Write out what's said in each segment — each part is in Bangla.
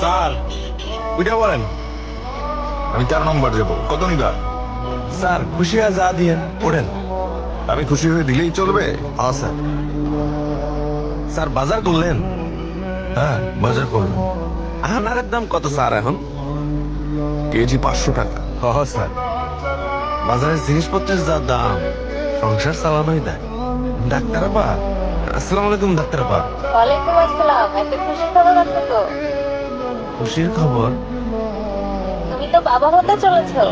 স্যার উঠে বলেন। আমি চার নম্বর যাব। কত নিবা? স্যার খুশি হয়ে যা দিয়েন ওঠেন। আমি খুশি হয়ে দিলেই চলবে। হ্যাঁ স্যার। স্যার বাজার করলেন? হ্যাঁ বাজার করব আনারের দাম কত স্যার এখন? কেজি পাঁচশো টাকা। হ স্যার। বাজারের জিনিসপত্রের যা দাম সংসার চালানোই দেয়। ডাক্তার আপা আসসালামু আলাইকুম ডাক্তার আপা ওয়ালাইকুম আসসালাম একটা খুশির খবর আছে তো? খুশির খবর? তুমি তো বাবা হতে চলেছো।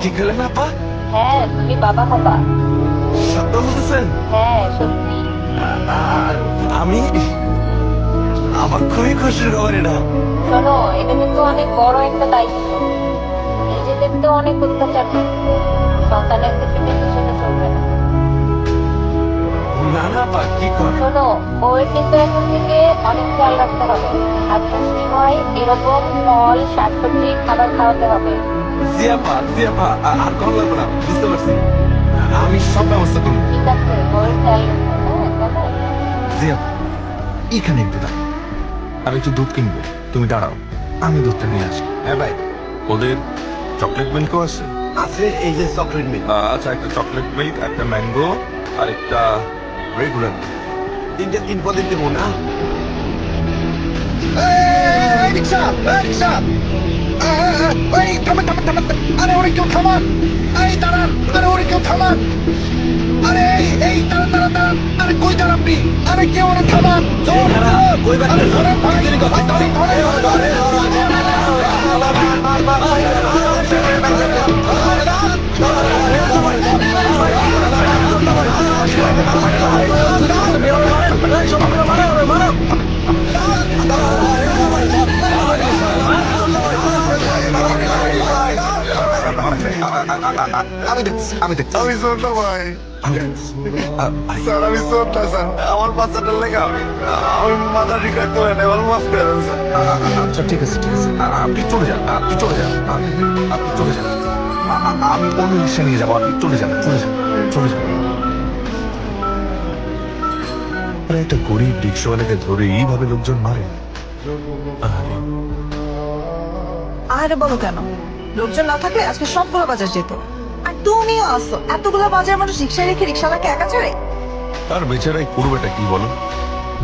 ঠিক হলেন আপা? হ্যাঁ তুমি বাবা হবা। সত্য বলতেছেন? হ্যাঁ সত্যি। আর আমি? আমার খুবই খুশির খবর এটা। শোনো এটা কিন্তু অনেক বড় একটা দায়িত্ব। নিজেদের তো অনেক অত্যাচার। সন্তানের পিছনে পিছনে চলবে না। না না কি কর। শোনো ওর কিন্তু এখন থেকে অনেক খেয়াল রাখতে হবে। আর পুষ্টি হয় এরকম ফল শাকসবজি খাবার খাওয়াতে হবে। জি আপা জি আপা আ- আর কম লাগবে না বুঝতে পারছি। আমি সব ব্যবস্থা করব। ঠিক আছে ওর খেয়াল রাখো হ্যাঁ এখানে একটু আমি একটু দুধ কিনবো তুমি দাঁড়াও আমি দুধটা নিয়ে আসি। হ্যাঁ ভাই। ওদের চকলেট মিল্কও আছে? আছে এই যে চকলেট মিল্ক। আচ্ছা একটা চকলেট মিল্ক একটা ম্যাঙ্গো আর একটা রেগুলার তিনটে তিন পদে দেবো না? রিক্সা রিক্সা। এই থামান থামান থামান আরে ওরে কেউ থামান এই দাঁড়ান আরে ওরে কেউ থামান আরে এই দাঁড়ান দাঁড়ান দাঁড়ান। আরে কই দাঁড়ান আপনি আরে কেউ ওরে থামান জোর? আরে ধরেন ভাই আমি দেখছি আমি দেখছি আমি ভাই। স্যার আমি শোনটা স্যার। আমার বাচ্চাটার লেগে আমি আমি মাথা ঠিক রাখতে পারি না এবার মাফ করে দেন আচ্ছা ঠিক আছে ঠিক আছে। আপনি চলে যান আপনি চলে যান আপনি চলে যান। আমি অন্য রিক্সা নিয়ে যাব আপনি চলে যান চলে যান চলে যান। আরে একটা গরিব রিক্সাওয়ালাকে ধরে এইভাবে লোকজন মারে? আরে। আরে বলো কেন? লোকজন না থাকলে আজকে সবগুলো বাজার যেত। আর তুমিও আসো। এতগুলো বাজার মানুষ রিক্সায় রেখে রিক্সাওয়ালাকে একা চড়ে আর বেচারাই করবেটা কি বলো?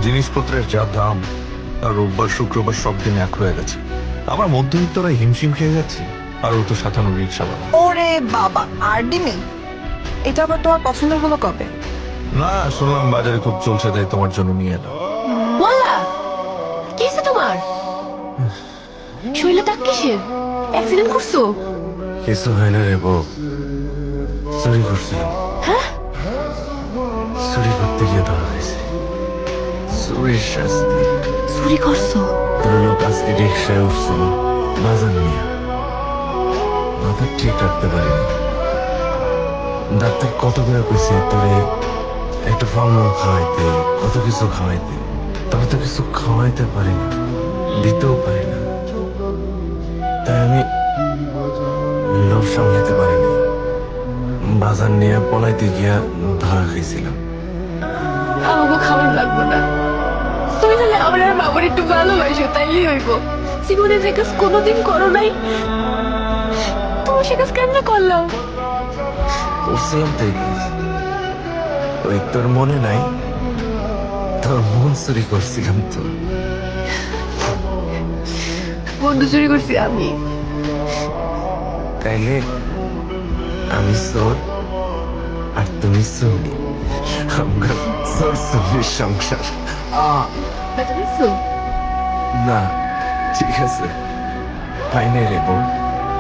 জিনিসপত্রের যা দাম আর রোববার শুক্রবার সব দিন এক হয়ে গেছে। আমার মধ্যবিত্তরা হিমশিম খেয়ে যাচ্ছে আর ও তো সাতান্ন রিক্সাওয়ালা। ওরে বাবা আর ডিমি এটা আবার তোমার পছন্দ হলো কবে? না শুনলাম বাজারে খুব চলছে তাই তোমার জন্য নিয়ে এলাম। বলা কি হয়েছে তোমার? শরীরে দাগ কিসের? অ্যাক্সিডেন্ট করছ? কিছু হয় না রে বউ। চুরি করছিলাম হ্যাঁ? চুরি করতে গিয়ে ধরা হয়েছে। চুরির শাস্তি। চুরি করছ? লোক আজকে রিক্সায় উঠছিল বাজার নিয়ে মাথা ঠিক রাখতে পারিনি। ডাক্তার কত করে কইছে তোরে একটু ফলমূল খাওয়াইতে কত কিছু খাওয়াইতে তবে তো কিছু খাওয়াইতে পারি না দিতেও পারি না। তাই আমি লোভ সামলাতে পারিনি বাজার নিয়ে পলাইতে গিয়া ধরা খাইছিলাম। আমাকে খাবার লাগবে না। তুমি তাহলে আমার আর বাবার একটু ভালোবাসো তাইলেই হইব। জীবনে যে কাজ কোনোদিন করো নাই তুমি সে কাজ কেন করলাম? করছিলাম তাই কাজ। ওই তোর মনে নাই? তোর মন চুরি করছিলাম তো। বন্ধু চুরি করছি আমি। তাইলে আমি চোর আর তুমি চুরি। আমরা চোর চুরির সংসার? না ঠিক আছে। পাই নাই রে বউ।